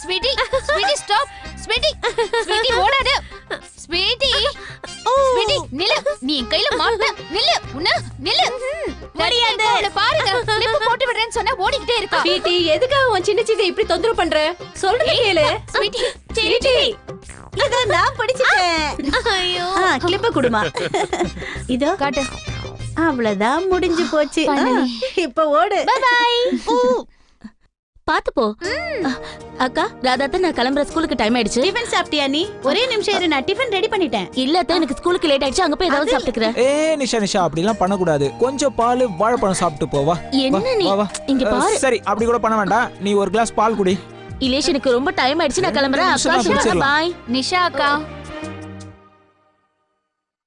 Sweety sweety stop sweety sweety ஓடாத. Sweetie sweetie நில்லு. நீ என் கையில மாட்ட நில்லு. உன்ன நில்லு. முடியாது அவளை பாருங்க. கிளிப் போட்டு விடுறேன்னு சொன்னா ஓடிக்கிட்டே இருக்கா. ஸ்வீட்டி எதுக்காக உன் சின்ன சித்தி இப்படி தொந்தரவு பண்ற? சொல்றது கேளு. Sweety sweety. இத நான் படிச்சிட்டேன். ஐயோ. கிளிப்ப குடுமா. இதோ. காட்டு. அவ்வளவுதான் முடிஞ்சு போச்சு. இப்ப ஓடு. பாத்து போ. அக்கா ராதாத்த நான் கிளம்புற ஸ்கூலுக்கு டைம் ஆயிடுச்சு. டிஃபன் சாப்பிட்டியா நீ? ஒரே நிமிஷம் இரு நான் டிஃபன் ரெடி பண்ணிட்டேன். இல்ல அத்தை, எனக்கு ஸ்கூலுக்கு லேட் ஆயிடுச்சு. அங்க போய் ஏதாவது சாப்பிட்டுக்கிறேன் ஏ நிஷா நிஷா அப்படிலாம் பண்ணக்கூடாது. கொஞ்சம் பால் வாழைப்பழம் சாப்பிட்டு போ வா. என்ன நீ? வா, வா. இங்க பாரு. சரி அப்படி கூட பண்ண வேண்டாம். நீ ஒரு கிளாஸ் பால் குடி. இலேஷ் எனக்கு ரொம்ப டைம் ஆயிடுச்சு. நான் கிளம்புறேன். அக்கா. பாய் நிஷா அக்கா.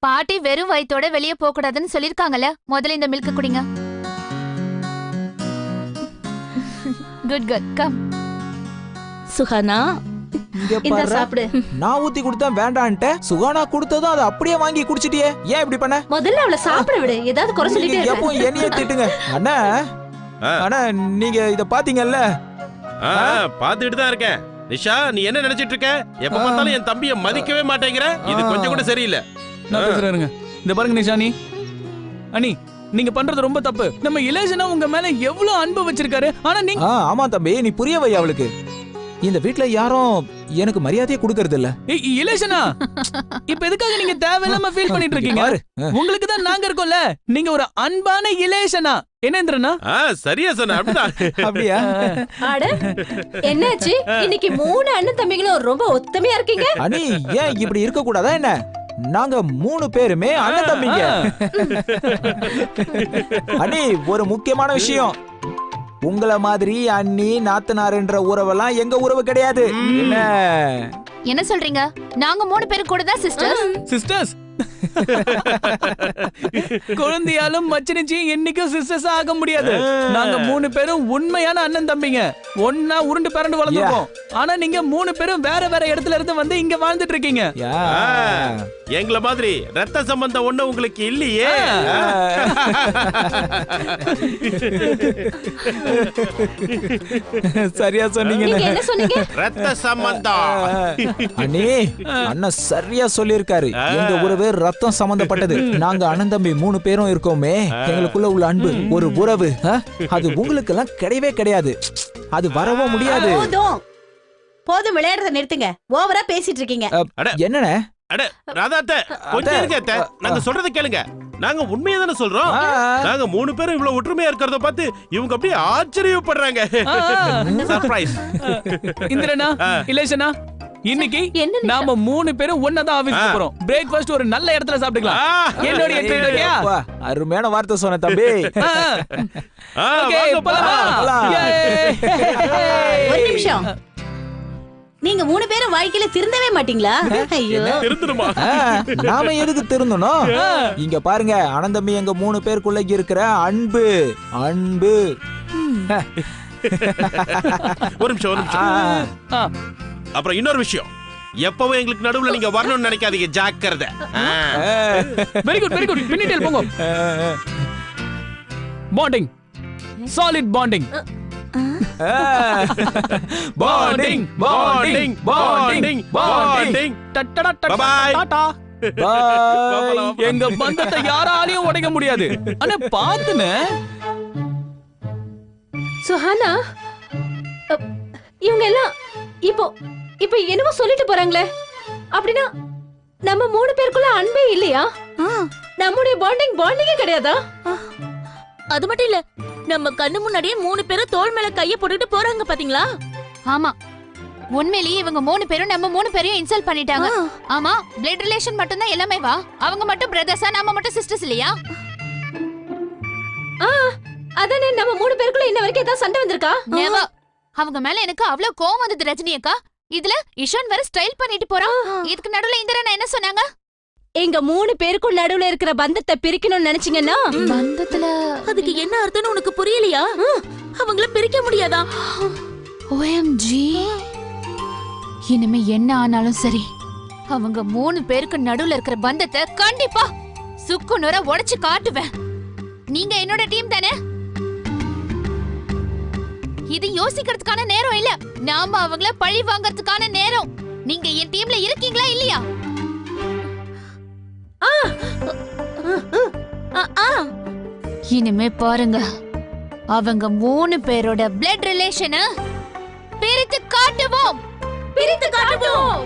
பாட்டி வெறும் வயித்தோட வெளியே போக கூடாதுன்னு சொல்லிருக்காங்கல்ல முதல்ல இந்த மில்க் குடிங்க. குட் குட் கம் சுஹானா இந்த சாப்பிடு. நான் ஊத்தி கொடுத்தா வேண்டான்ட்ட சுகானா கொடுத்ததும் அதை அப்படியே வாங்கி குடிச்சிட்டியே. ஏன் இப்படி பண்ண? முதல்ல அவளை சாப்பிட விடு. ஏதாவது குறை சொல்லிட்டே இருக்க எப்போ என்னைய திட்டுங்க. அண்ணா. அண்ணா நீங்க இத பாத்தீங்கல்ல? ஆ பாத்துக்கிட்டு தான் இருக்கேன். நிஷா நீ என்ன நினைச்சிட்டு இருக்க? எப்ப. பார்த்தாலும் என் தம்பிய மதிக்கவே மாட்டேங்கிற. இது. கொஞ்சம் கூட சரியில்லை. நான் பேசுறேங்க இந்த பாருங்க நிஷானி அனி நீங்க பண்றது ரொம்ப தப்பு. நம்ம இலேஷனா உங்க மேல எவ்வளவு அன்பு வச்சிருக்காரு? ஆனா நீங்க ஆமா தம்பி நீ புரிய வை அவளுக்கு. இந்த வீட்ல யாரும் எனக்கு மரியாதையே கொடுக்கறது இல்ல ஏய், இலேஷனா இப்ப எதுக்காக நீங்க தேவையில்லாம ஃபீல் பண்ணிட்டு இருக்கீங்க. உங்களுக்கு தான் நாங்க இருக்கோம்ல. நீங்க ஒரு அன்பான இலேஷனா என்ன இந்திரனா? ஆ சரியா சொன்ன அப்படிதான். அப்படியா? அட என்னாச்சு? இன்னைக்கு மூணு அண்ணன் தம்பிகளும் ரொம்ப ஒத்துமையா இருக்கீங்க? அனி ஏன் இப்படி இருக்க கூடாதா என்ன? நாங்க மூணு பேருமே அண்ணன் தம்பிங்க. அனி ஒரு முக்கியமான விஷயம். உங்கள மாதிரி அண்ணி நாத்தனாருன்ற உறவெல்லாம் எங்க உறவு கிடையாது. என்ன? என்ன சொல்றீங்க? நாங்க மூணு பேரும் கூட தான் சிஸ்டர் சிஸ்டர்ஸ் குழந்தையாலும் மச்சினிச்சியும் என்னைக்கும் சிஸ்டர்ஸ் ஆக முடியாது. நாங்க மூணு பேரும் உண்மையான அண்ணன் தம்பிங்க. ஒன்னா உருண்டு பிறண்டு வளர்ந்துருக்கோம். ஆனா நீங்க மூணு பேரும் வேற வேற இடத்துல இருந்து வந்து இங்க வாழ்ந்துட்டு இருக்கீங்க. எங்கள மாதிரி ரத்த சம்பந்தம் ஒண்ணு உங்களுக்கு இல்லையே? சரியா சொன்னீங்க. ரத்த சம்பந்தம். அண்ணே அண்ணன் சரியா சொல்லியிருக்காரு. எங்க உறவு ரத்தம் சம்பந்தப்பட்டது. நாங்க அண்ணன் தம்பி மூணு பேரும் இருக்கோமே. எங்களுக்குள்ள உள்ள அன்பு ஒரு உறவு? அது உங்களுக்கு எல்லாம் கிடையவே கிடையாது. அது வரவும் முடியாது. போதும். போதும் விளையாடுறத நிறுத்துங்க. ஓவரா பேசிட்டு இருக்கீங்க. என்னண்ணே? அட ராதாத்த கொஞ்சம் இருங்க அத்தை. நாங்க சொல்றத கேளுங்க. நாங்க உண்மையை தானே சொல்றோம்? நாங்க மூணு பேரும் இவ்வளவு ஒற்றுமையா இருக்கிறத பார்த்து இவங்க அப்படியே ஆச்சரியப்படுறாங்க. சர்ப்ரைஸ் இந்திரனா இலேஷனா இன்னைக்கு? நாம மூணு பேரும் ஒன்னதான் ஆபீஸ். போறோம். பிரேக்ஃபாஸ்ட் ஒரு நல்ல இடத்துல சாப்பிட்டுக்கலாம். ட்ரீட் அருமையான வார்த்தை சொன்ன தம்பி. ஓகே போலாமா? போலாம். Yay! ஒரு நிமிஷம். நீங்க மூணு பேரும் வாழ்க்கையில திருந்தவே மாட்டீங்களா? ஐயோ. திருந்துருமா? ஆ, நாம எதுக்கு திருந்தணும்? இங்க பாருங்க அனந்தம்பி எங்க மூணு பேருக்குள்ள இருக்கிற அன்பு அன்பு. ஒரு நிமிஷம் ஒரு நிமிஷம். அப்புறம் இன்னொரு விஷயம். எப்பவும் எங்களுக்கு நடுவுல நீங்க வரணும்னு நினைக்காதீங்க ஜாக்கிரதை. வெரி குட் வெரி குட் பின்னிட்டேல் போங்க. Bonding solid bonding. Bonding bonding bonding bonding. Tata. எங்க பந்தத்தை யாராலையும் உடைக்க முடியாது. ஆனா பாத்துன சுஹானா இவங்க எல்லாம் இப்போ இப்போ என்னமோ சொல்லிட்டு போறாங்களே. அப்படின்னா நம்ம மூணு பேருக்குள்ள அன்பே இல்லையா? நம்முடைய பாண்டிங் பாண்டிங்கே கிடையாதா? அது மட்டும் இல்ல நம்ம கண்ணு முன்னாடியே மூணு பேரும் தோள் மேல கைய போட்டுட்டு போறாங்க பாத்தீங்களா? ஆமா. உண்மையிலேயே இவங்க மூணு பேரும் நம்ம மூணு பேரையும் இன்சல்ட் பண்ணிட்டாங்க. ஆமா பிளட் ரிலேஷன் மட்டும் தான் எல்லாமே வா. அவங்க மட்டும் பிரதர்ஸா நாம மட்டும் சிஸ்டர்ஸ் இல்லையா? ஆ அதானே நம்ம மூணு பேருக்குள்ள இன்ன வரைக்கும் ஏதாவது சண்டை வந்திருக்கா. அவங்க மேல எனக்கு அவ்வளவு கோவம் வந்தது ரஜினி அக்கா இதுல இஷான் வேற ஸ்டைல் பண்ணிட்டு போறான். இதுக்கு நடுவுல இந்திரன் என்ன சொன்னாங்க? எங்க மூணு பேருக்கும் நடுவுல இருக்கிற பந்தத்தை பிரிக்கணும்னு நினைச்சீங்கன்னா? பந்தத்துல? அதுக்கு என்ன அர்த்தம்னு உனக்கு புரியலையா? அவங்கள பிரிக்க முடியாதா? ஓஎம்ஜி இனிமே என்ன ஆனாலும் சரி அவங்க மூணு பேருக்கு நடுவுல இருக்கிற பந்தத்தை கண்டிப்பா சுக்கு நுர உடைச்சு காட்டுவேன். நீங்க என்னோட டீம் தானே? இது யோசிக்கிறதுக்கான நேரம் இல்ல. நாம அவங்கள பழி வாங்கறதுக்கான நேரம். நீங்க என் டீம்ல இருக்கீங்களா இனிமே பாருங்க. அவங்க மூணு பேரோட பிளட் ரிலேஷனை பிரித்து காட்டுவோம். பிரித்து காட்டுவோம்.